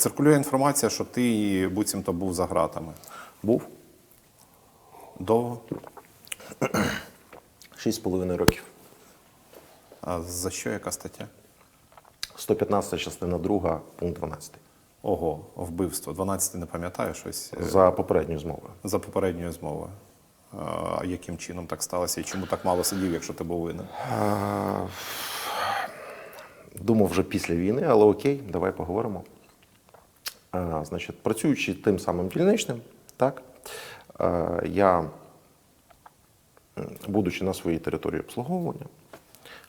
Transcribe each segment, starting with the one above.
циркулює інформація, що ти буцімто був за ґратами. Був Довго? 6,5 років. А за що яка стаття? 115 частина 2, пункт 12. Ого, вбивство. 12 не пам'ятаю щось е, За попередньою змовою. за попередньою змовою. А яким чином так сталося і чому так мало сидів, якщо ти був винен? Думав вже після війни, але окей, давай поговоримо. А, Значить, працюючи тим самим дільничним, так, я, будучи на своїй території обслуговування,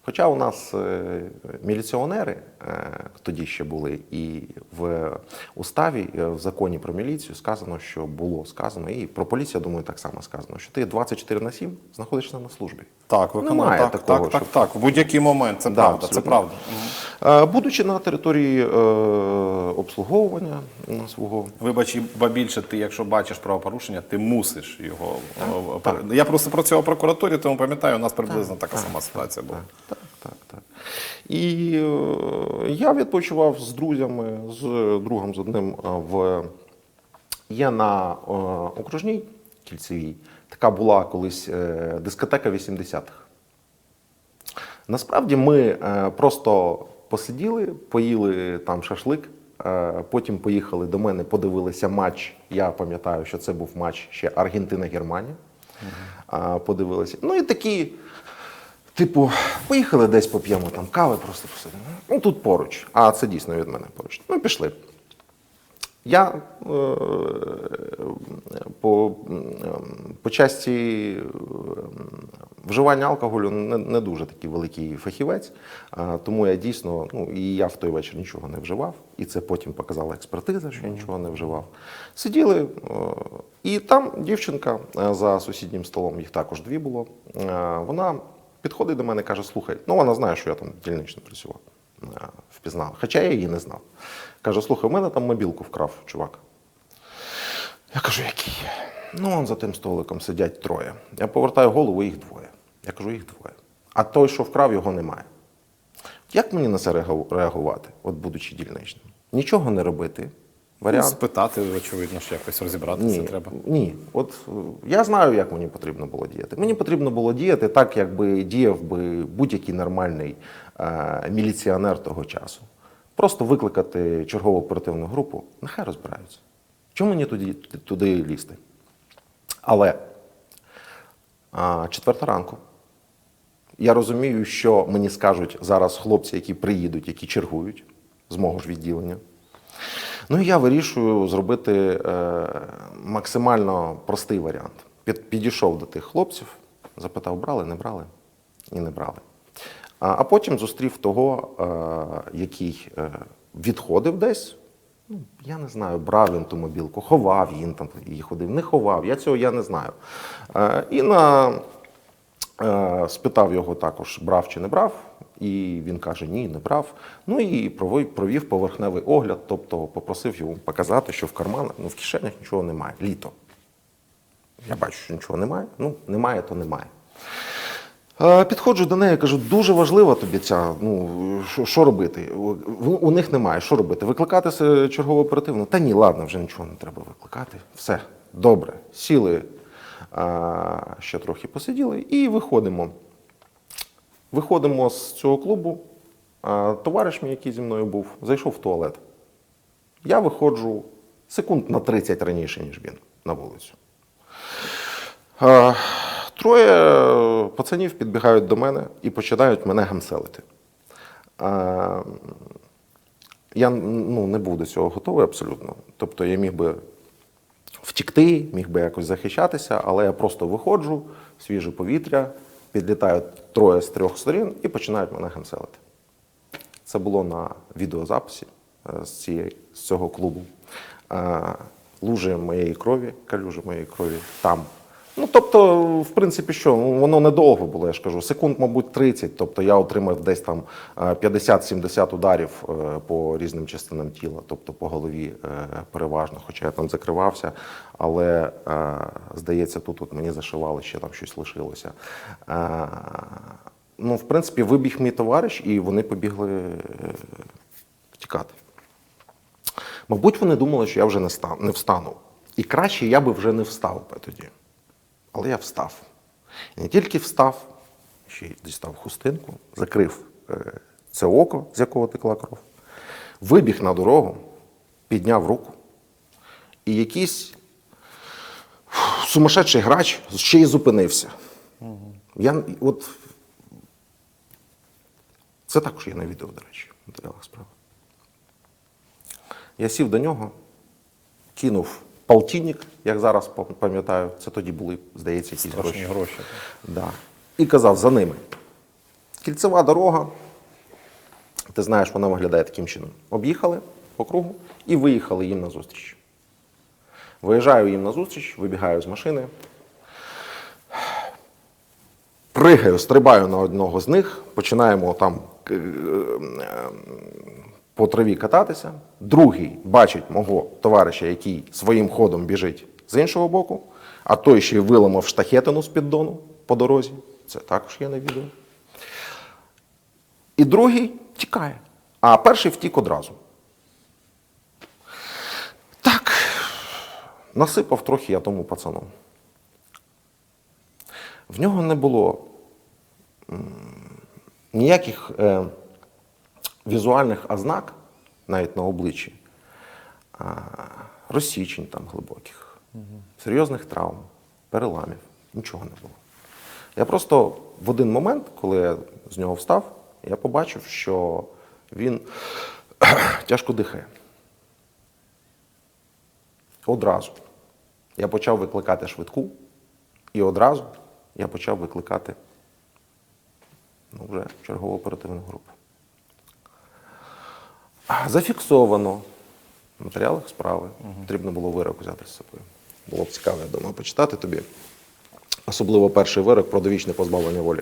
хоча у нас е, міліціонери е, тоді ще були, і в уставі, е, в законі про міліцію сказано, що було сказано, і про поліцію, думаю, так само сказано, що ти 24 на 7 знаходишся на службі. Так, виконав. Немає Так, такого, так, так, щоб- так. В будь-який момент. Це Да, правда, це правда. Е, Будучи на території е, обслуговування свого Вибач, ба більше ти, якщо бачиш правопорушення, ти мусиш його. е, пер- Я просто працював в прокуратурі, тому пам'ятаю, у нас приблизно така сама ситуація була. так, так, так. І я відпочивав з друзями, з другом з одним в є на окружній кільцевій. Така була колись дискотека 80-х. Насправді ми просто посиділи, поїли там шашлик. е, Потім поїхали до мене, подивилися матч. Я пам'ятаю, що це був матч ще Аргентина-Германія. Угу. Подивилися. Ну і такі, типу, поїхали десь поп'ємо там кави, просто посидимо. Ну тут поруч. А це дійсно від мене поруч. Ну, пішли. Я е, по, по часті е, вживання алкоголю не, не дуже такий великий фахівець, тому я дійсно, ну і я в той вечір нічого не вживав, і це потім показала експертиза, що я нічого не вживав. Сиділи, е, і там дівчинка за сусіднім столом, їх також дві було. Вона підходить до мене і каже: слухай, ну вона знає, що я там дільнично працював. Е, Впізнала, хоча я її не знав. Каже: слухай, у мене там мобілку вкрав чувак. Я кажу, який? Ну, он за тим столиком сидять троє. Я повертаю голову, їх двоє. Я кажу, їх двоє. А той, що вкрав, його немає. Як мені на це реагувати, от будучи дільничним? Нічого не робити. Ну, спитати, очевидно, що якось розібратися Ні, треба. ні. От е, я знаю, як мені потрібно було діяти. Мені потрібно було діяти так, якби діяв би будь-який нормальний е, міліціонер того часу. Просто викликати чергову оперативну групу, нехай розбираються. Чому мені туди, туди лізти? Але а, четверта ранку. Я розумію, що мені скажуть зараз хлопці, які приїдуть, які чергують з мого ж відділення. Ну і я вирішую зробити е, максимально простий варіант. Під, підійшов до тих хлопців, запитав, брали, не брали і не брали. А, потім зустрів того, е, який е, відходив десь. Ну, я не знаю, брав він ту мобілку, ховав він там її ходив, не ховав. Я цього я не знаю. І на Спитав його також, брав чи не брав, і він каже, ні, не брав. Ну і провів, поверхневий огляд, тобто попросив йому показати, що в карманах, ну в кишенях нічого немає. Літо. Я бачу, що нічого немає. Ну, немає, то немає. Е, Підходжу до неї, кажу, дуже важлива тобі ця. Ну що, робити? У, них немає. Що робити? Викликати чергову оперативну? Та ні, ладно, вже нічого не треба викликати. Все, добре. Сіли, ще трохи посиділи і виходимо. Виходимо з цього клубу. Товариш мій, який зі мною був, зайшов в туалет. Я виходжу секунд на 30 раніше, ніж він на вулицю. Троє пацанів підбігають до мене і починають мене гамселити. Я ну, не був до цього готовий абсолютно. Тобто я міг би втікти, міг би якось захищатися, але я просто виходжу, свіже повітря, підлітають троє з трьох сторін і починають мене гамселити. Це було на відеозаписі е, з, цієї, з цього клубу. Е, Лужі моєї крові, калюжі моєї крові там. Ну, тобто, в принципі, що ну, воно недовго було, я ж кажу, секунд, мабуть, 30. Тобто я отримав десь там е, 50-70 ударів е, по різним частинам тіла, тобто по голові е, переважно, хоча я там закривався. Але е, здається, тут от мені зашивали, ще там щось лишилося. Е, Ну, в принципі, вибіг мій товариш, і вони побігли е, втікати. Мабуть, вони думали, що я вже не встану. І краще я би вже не встав би тоді. Але я встав. І не тільки встав, ще й дістав хустинку, закрив е, це око, з якого текла кров, вибіг на дорогу, підняв руку. І якийсь сумасшедший грач ще й зупинився. Я, от, це також є на відео, до речі, матеріалах справи. Я сів до нього, кинув полтинник, як зараз пам'ятаю, це тоді були, здається, якісь Страшні гроші. гроші. Да. І казав за ними. Кільцева дорога. Ти знаєш, вона виглядає таким чином. Об'їхали по кругу і виїхали їм назустріч. Виїжджаю їм назустріч, вибігаю з машини. Пригаю, стрибаю на одного з них, починаємо там е, е, по траві кататися. Другий бачить мого товариша, який своїм ходом біжить з іншого боку, а той ще й виламав штахетину з піддону по дорозі. Це також є на відео. І другий тікає, а перший втік одразу. Так, насипав трохи я тому пацану. В нього не було ніяких е, візуальних ознак, навіть на обличчі, розсічень там глибоких, серйозних травм, переламів. Нічого не було. Я просто в один момент, коли я з нього встав, я побачив, що він тяжко дихає. Одразу я почав викликати швидку, і одразу я почав викликати ну, вже чергову оперативну групу. Зафіксовано в матеріалах справи. Потрібно було вирок взяти з собою. Було б цікаво, я думаю, почитати тобі. Особливо перший вирок про довічне позбавлення волі.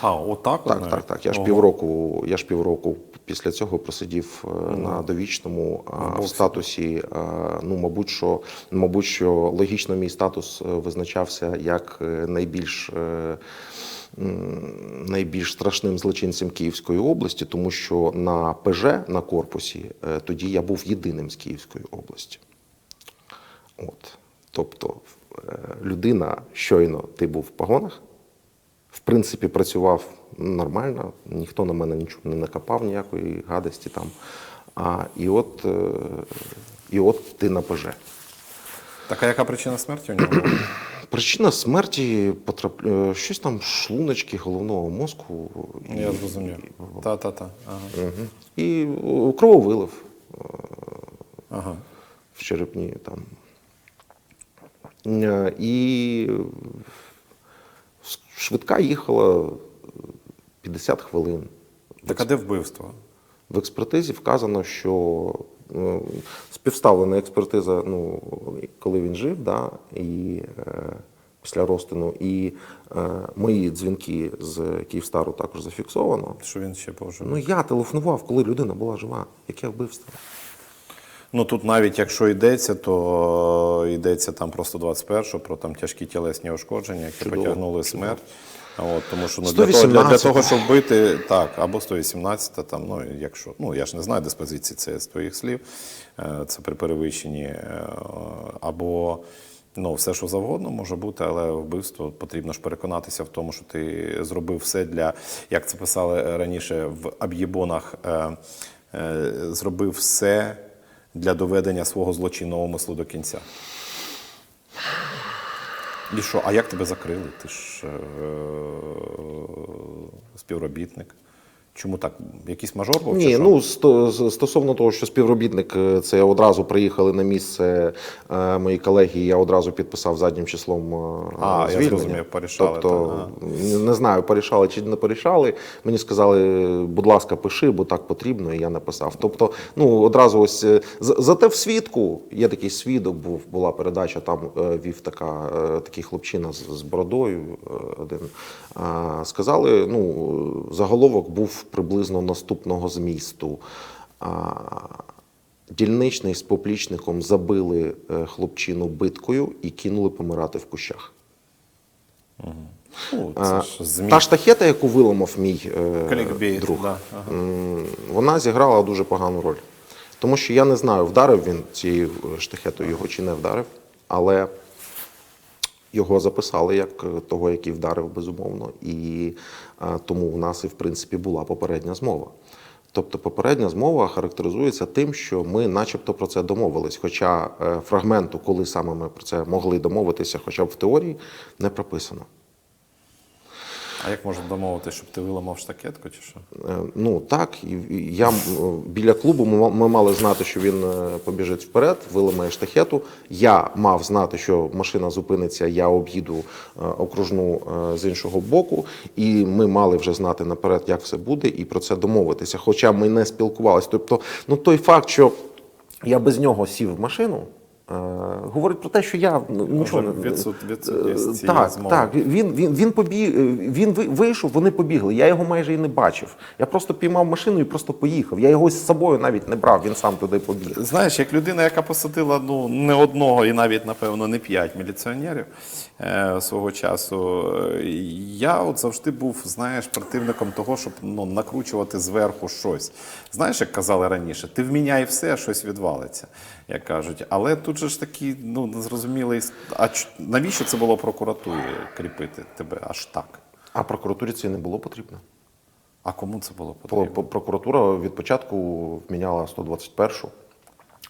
А, отак? от Так, так, так. Я ж Ого. півроку, я ж півроку після цього просидів е, на довічному а, в статусі. е, Ну, мабуть, що мабуть, що логічно мій статус е, визначався як е, найбільш. е, Найбільш страшним злочинцем Київської області, тому що на ПЖ на корпусі е, тоді я був єдиним з Київської області. От. Тобто, е, людина щойно ти був в погонах, в принципі, працював нормально, ніхто на мене нічого не накопав, ніякої гадості там. А, і, от, е, і от ти на ПЖ. Так, а яка причина смерті у нього? Причина смерті потрап... е, щось там шлуночки головного мозку. і- Я зрозумів. Та-та-та. Ага. Мгм. І е, крововилив ага. в черепні там. Е, І швидка їхала 50 хвилин. Так а де вбивство? В експертизі вказано, що е, співставлена експертиза, ну, коли він жив, да, і е, після розтину, і е, мої дзвінки з Київстару також зафіксовано. Що він ще пожив? Ну я телефонував, коли людина була жива. Яке вбивство? Ну тут навіть якщо йдеться, то йдеться там про 121, про там тяжкі тілесні ушкодження, які Чудово, потягнули смерть. От, тому що ну, для, того, для, для того, щоб вбити, так, або 118, там, ну, якщо, ну, я ж не знаю диспозиції, це з твоїх слів, е, це при перевищенні, е, або ну, все, що завгодно може бути, але вбивство потрібно ж переконатися в тому, що ти зробив все для, як це писали раніше в об'єбонах, е, е, зробив все для доведення свого злочинного мислу до кінця. І що, а як тебе закрили? Ти ж е- співробітник. Чому так? Якийсь мажор був? Ні, ну сто- стосовно того, що співробітник е, це одразу приїхали на місце е, мої колеги, і я одразу підписав заднім числом е, А, я зрозумів, порішали, Тобто, так, не- знаю, порішали чи не порішали. Мені сказали, будь ласка, пиши, бо так потрібно, і я написав. Тобто, ну одразу ось зате в свідку є такий свідок, був була передача. Там вів така такий хлопчина з, з бородою. Один сказали, ну заголовок був приблизно наступного змісту. Дільничний з поплічником забили е, хлопчину биткою і кинули помирати в кущах. Ну, це ж ЗМІ. Та штахета, яку виламав мій е, Клікбейт, друг, да, ага. вона зіграла дуже погану роль. Тому що я не знаю, вдарив він цією штахетою його чи не вдарив, але його записали як е, того, який вдарив, безумовно. І е, тому в нас і в принципі була попередня змова. Тобто попередня змова характеризується тим, що ми начебто про це домовились. Хоча е, фрагменту, коли саме ми про це могли домовитися, хоча б в теорії, не прописано. А як можна домовитися, щоб ти виламав штакетку чи що? Е, Ну так, я е, біля клубу ми, мали знати, що він е, побіжить вперед, виламає штахету. Я мав знати, що машина зупиниться, я об'їду окружну з іншого боку, і ми мали вже знати наперед, як все буде, і про це домовитися. Хоча ми не спілкувалися. Тобто, ну той факт, що я без нього сів в машину. Е, Говорить про те, що я ну, нічого не відсут- відсутність Е, так, змови. так. Він, він, він, побіг, він вийшов, вони побігли. Я його майже і не бачив. Я просто піймав машину і просто поїхав. Я його з собою навіть не брав, він сам туди побіг. Знаєш, як людина, яка посадила ну, не одного і навіть, напевно, не п'ять міліціонерів е, свого часу, е, я от завжди був, знаєш, противником того, щоб ну, накручувати зверху щось. Знаєш, як казали раніше, ти вміняй все, щось відвалиться, як кажуть. Але тут же ж такий ну, незрозумілий. А ч- навіщо це було прокуратурі кріпити тебе аж так? А прокуратурі це не було потрібно. А кому це було потрібно? Прокуратура від початку вміняла 121-шу.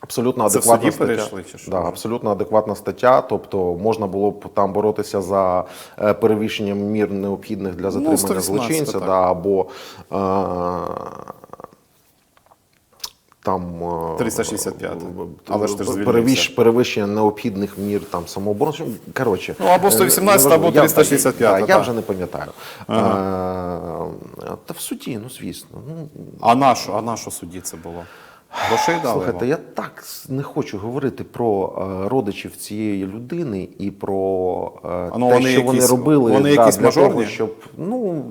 Абсолютно Це адекватна суді стаття. перейшли чи що? Да, абсолютно адекватна стаття. Тобто можна було б там боротися за е, перевищенням мір необхідних для затримання 118, злочинця, так. да, або е, там е, 365, але ж ти ж перевищ- перевищення необхідних мір там самооборони. Коротше, Ну, або е, 118, неважливо. або Я- 365, да, Я, так. вже не пам'ятаю. Е, Та в суді, ну звісно. Ну, А на що, а на що суді це було? Грошей дали? Слухайте, йому? я так не хочу говорити про е, родичів цієї людини і про е, ну, те, вони що вони робили вони да, якісь для того, мажорні? щоб ну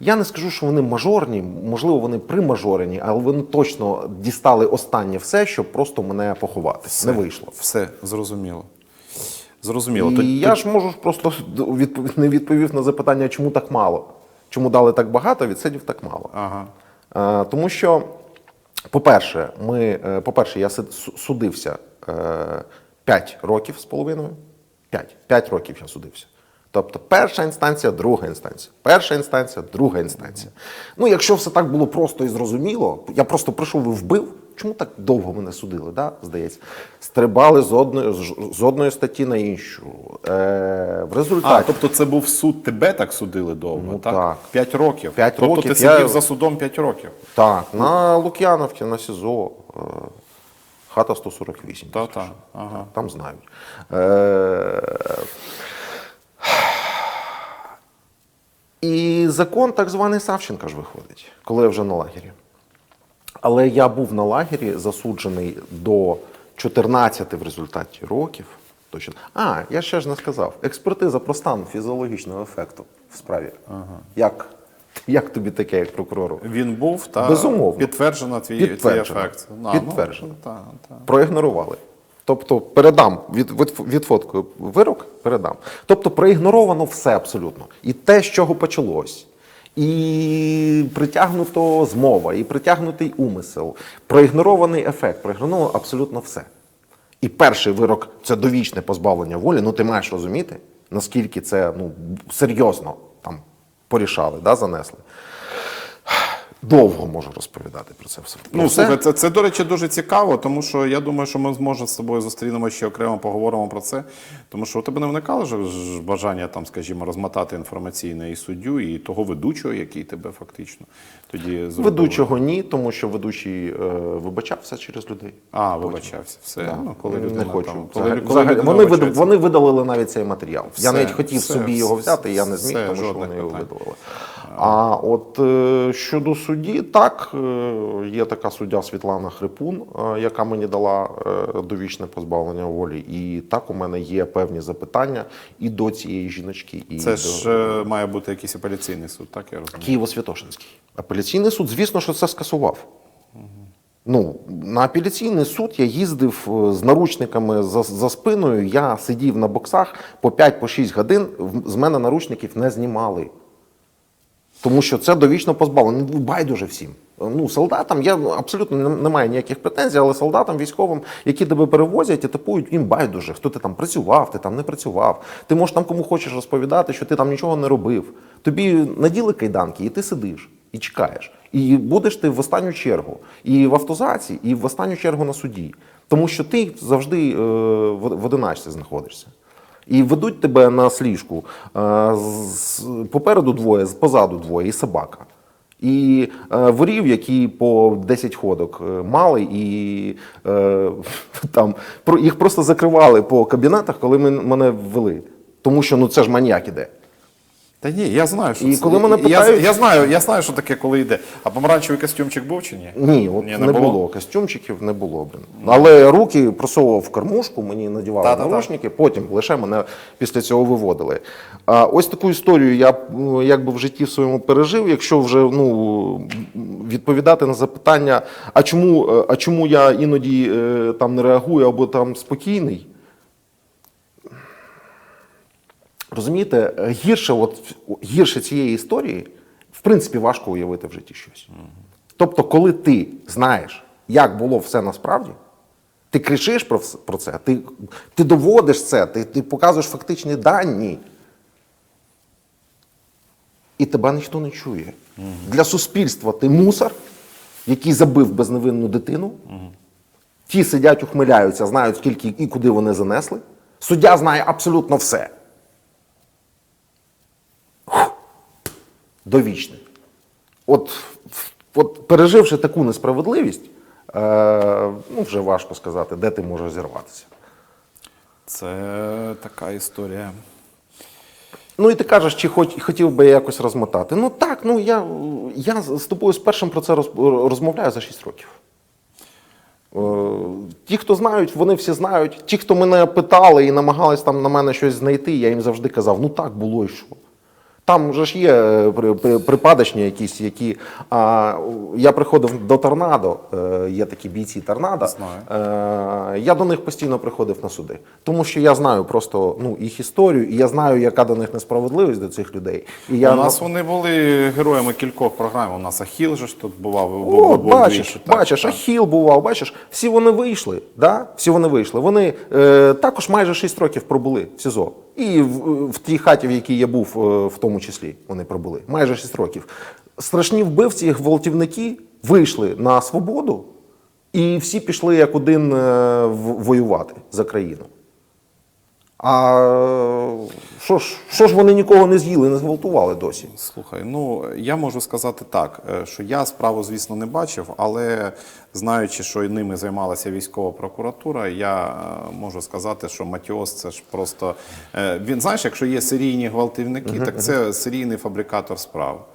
я не скажу, що вони мажорні, можливо, вони примажорені, але вони точно дістали останнє все, щоб просто мене поховати. Не вийшло. Все, зрозуміло. Зрозуміло. І Тож- я ж можу просто відпов- не відповів на запитання, чому так мало. Чому дали так багато, відсидів так мало. Ага. Е, Тому що, по-перше, ми, е, по-перше, я судився 5 років з половиною. 5. 5 років я судився. Тобто перша інстанція, друга інстанція. Перша інстанція, друга інстанція. Ну, якщо все так було просто і зрозуміло, я просто прийшов і вбив. Чому так довго мене судили, да? здається? Стрибали з одної, з- одної статті на іншу. Е, в результаті. А, тобто це був суд, тебе так судили довго, Ну, так? так. П'ять років. П'ять тобто років ти я- сидів за судом п'ять років. Так, на Лук'яновці, на СІЗО, е, хата 148. Та-та, ага. Там знають. Е, І закон так званий Савченка ж виходить, коли я вже на лагері. Але я був на лагері засуджений до 14 в результаті років. Точно. А, я ще ж не сказав. Експертиза про стан фізіологічного ефекту в справі. Як, як тобі таке, як прокурору? Він був та Безумовно. підтверджено твій, твій ефект. А, Підтверджено. Ну, та, та. проігнорували. Тобто передам від, від, відфоткою вирок, передам. Тобто проігноровано все абсолютно. І те, з чого почалось. І притягнуто змова, і притягнутий умисел, проігнорований ефект, проігноровано абсолютно все. І перший вирок це довічне позбавлення волі. Ну ти маєш розуміти, наскільки це ну, серйозно там порішали, да, занесли. Довго можу розповідати про це все. Ну, слухай, це, це, до речі, дуже цікаво, тому що я думаю, що ми зможемо з тобою зустрінемо ще окремо поговоримо про це. Тому що у тебе не виникало ж бажання там, скажімо, розмотати інформаційно і суддю, і того ведучого, який тебе фактично тоді зробив. Ведучого ні, тому що ведучий е, вибачався через людей. А, вибачався. Все. Ну, коли людина не хочу. там, коли, Взагалі- коли людина вони, вибачається. вони видалили навіть цей матеріал. Все, Я навіть хотів все, собі його все, взяти, я не зміг, все, тому що вони його питань. видалили. А от е, щодо судді, так, е, є така суддя Світлана Хрипун, е, яка мені дала е, довічне позбавлення волі. І так у мене є певні запитання і до цієї жіночки. І Це до... ж має бути якийсь апеляційний суд, так я розумію. Києво-Святошинський. Апеляційний суд, звісно, що це скасував. Ну, на апеляційний суд я їздив з наручниками за, за спиною. Я сидів на боксах по 5-6 годин. З мене наручників не знімали. Тому що це довічно позбавлено. Ну, байдуже всім. Ну, солдатам я абсолютно не, не маю ніяких претензій, але солдатам, військовим, які тебе перевозять, етапують, їм байдуже, хто ти там працював, ти там не працював. Ти можеш там кому хочеш розповідати, що ти там нічого не робив. Тобі наділи кайданки, і ти сидиш і чекаєш. І будеш ти в останню чергу і в автозаці, і в останню чергу на суді. Тому що ти завжди е, в одиначці знаходишся. І ведуть тебе на сліжку. е, Попереду двоє, позаду двоє, і собака. І е, ворів, які по 10 ходок е, мали, і там їх просто закривали по кабінетах, коли мене ввели. Тому що ну це ж маньяк іде. Та ні, я знаю, що І це. коли мене я, питають- я знаю, я знаю, що таке, коли йде. А помаранчевий костюмчик був чи ні? Ні, от Ні, не, не було. було? костюмчиків, не було. Блін. Але руки просовував в кормушку, мені надівали Та-та-та. наручники, потім лише мене після цього виводили. А ось таку історію я ну, якби в житті своєму пережив. Якщо вже ну, відповідати на запитання, а чому, е, а чому я іноді е, там не реагую або там спокійний. Розумієте, гірше, от, гірше цієї історії, в принципі, важко уявити в житті щось. Тобто, коли ти знаєш, як було все насправді, ти кричиш про, про це, ти, ти доводиш це, ти, ти показуєш фактичні дані, і тебе ніхто не чує. Для суспільства ти мусор, який забив безневинну дитину. Ті сидять, ухмиляються, знають, скільки і куди вони занесли. Суддя знає абсолютно все. Довічне. От, от переживши таку несправедливість, е, ну вже важко сказати, де ти можеш зірватися. Це така історія. Ну і ти кажеш, чи хоч, хотів би я якось розмотати. Ну так, ну я, я з з тобою з першим про це роз- розмовляю за 6 років. Е, Ті, хто знають, вони всі знають. Ті, хто мене питали і намагались там на мене щось знайти, я їм завжди казав: ну так було і що. Там вже ж є е, при- при- припадочні якісь, які. А, я приходив до торнадо, е, є такі бійці торнадо. Знаю. Е, я до них постійно приходив на суди. Тому що я знаю просто ну, їх історію, і я знаю, яка до них несправедливість до цих людей. І я У нас вони були героями кількох програм. У нас Ахіл же ж тут бував. О, був- був бачиш, двічі, бачиш, так. Ахіл бував, бачиш, всі вони вийшли, да? всі вони вийшли. Вони е, також майже 6 років пробули в СІЗО. І в, в тій хаті, в якій я був, е, в тому числі, вони пробули. Майже 6 років. Страшні вбивці, гвалтівники вийшли на свободу, і всі пішли як один е, воювати за країну. А що ж, що ж вони нікого не з'їли, не зґвалтували досі? Слухай, ну я можу сказати так, е, що я справу, звісно, не бачив, але знаючи, що і ними займалася військова прокуратура, я е, можу сказати, що Матіос це ж просто е, він знаєш, якщо є серійні гвалтівники, так це серійний фабрикатор справ.